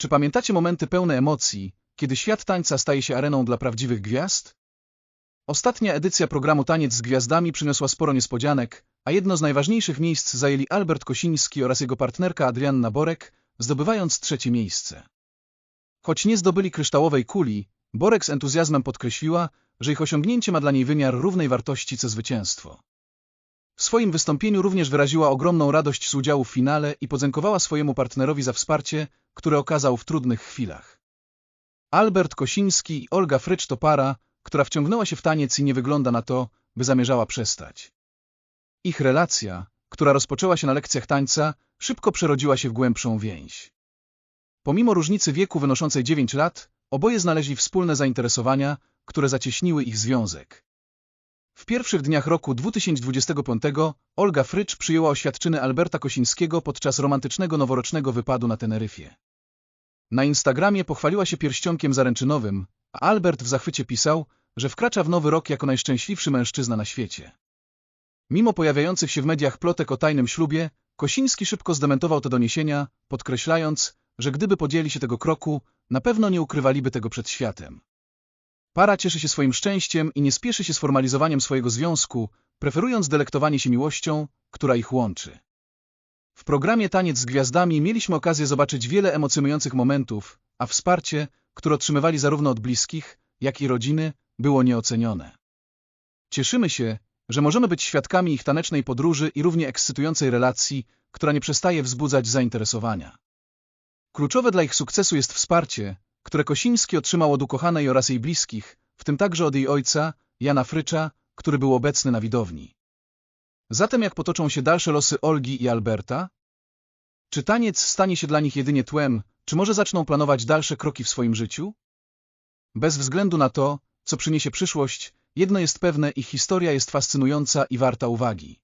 Czy pamiętacie momenty pełne emocji, kiedy świat tańca staje się areną dla prawdziwych gwiazd? Ostatnia edycja programu Taniec z Gwiazdami przyniosła sporo niespodzianek, a jedno z najważniejszych miejsc zajęli Albert Kosiński oraz jego partnerka Adrianna Borek, zdobywając trzecie miejsce. Choć nie zdobyli kryształowej kuli, Borek z entuzjazmem podkreśliła, że ich osiągnięcie ma dla niej wymiar równej wartości co zwycięstwo. W swoim wystąpieniu również wyraziła ogromną radość z udziału w finale i podziękowała swojemu partnerowi za wsparcie, które okazał w trudnych chwilach. Albert Kosiński i Olga Frycz to para, która wciągnęła się w taniec i nie wygląda na to, by zamierzała przestać. Ich relacja, która rozpoczęła się na lekcjach tańca, szybko przerodziła się w głębszą więź. Pomimo różnicy wieku wynoszącej 9 lat, oboje znaleźli wspólne zainteresowania, które zacieśniły ich związek. W pierwszych dniach roku 2025 Olga Frycz przyjęła oświadczyny Alberta Kosińskiego podczas romantycznego noworocznego wypadu na Teneryfie. Na Instagramie pochwaliła się pierścionkiem zaręczynowym, a Albert w zachwycie pisał, że wkracza w nowy rok jako najszczęśliwszy mężczyzna na świecie. Mimo pojawiających się w mediach plotek o tajnym ślubie, Kosiński szybko zdementował te doniesienia, podkreślając, że gdyby podjęli się tego kroku, na pewno nie ukrywaliby tego przed światem. Para cieszy się swoim szczęściem i nie spieszy się z formalizowaniem swojego związku, preferując delektowanie się miłością, która ich łączy. W programie Taniec z Gwiazdami mieliśmy okazję zobaczyć wiele emocjonujących momentów, a wsparcie, które otrzymywali zarówno od bliskich, jak i rodziny, było nieocenione. Cieszymy się, że możemy być świadkami ich tanecznej podróży i równie ekscytującej relacji, która nie przestaje wzbudzać zainteresowania. Kluczowe dla ich sukcesu jest wsparcie, które Kosiński otrzymał od ukochanej oraz jej bliskich, w tym także od jej ojca, Jana Frycza, który był obecny na widowni. Zatem jak potoczą się dalsze losy Olgi i Alberta? Czy taniec stanie się dla nich jedynie tłem, czy może zaczną planować dalsze kroki w swoim życiu? Bez względu na to, co przyniesie przyszłość, jedno jest pewne, ich historia jest fascynująca i warta uwagi.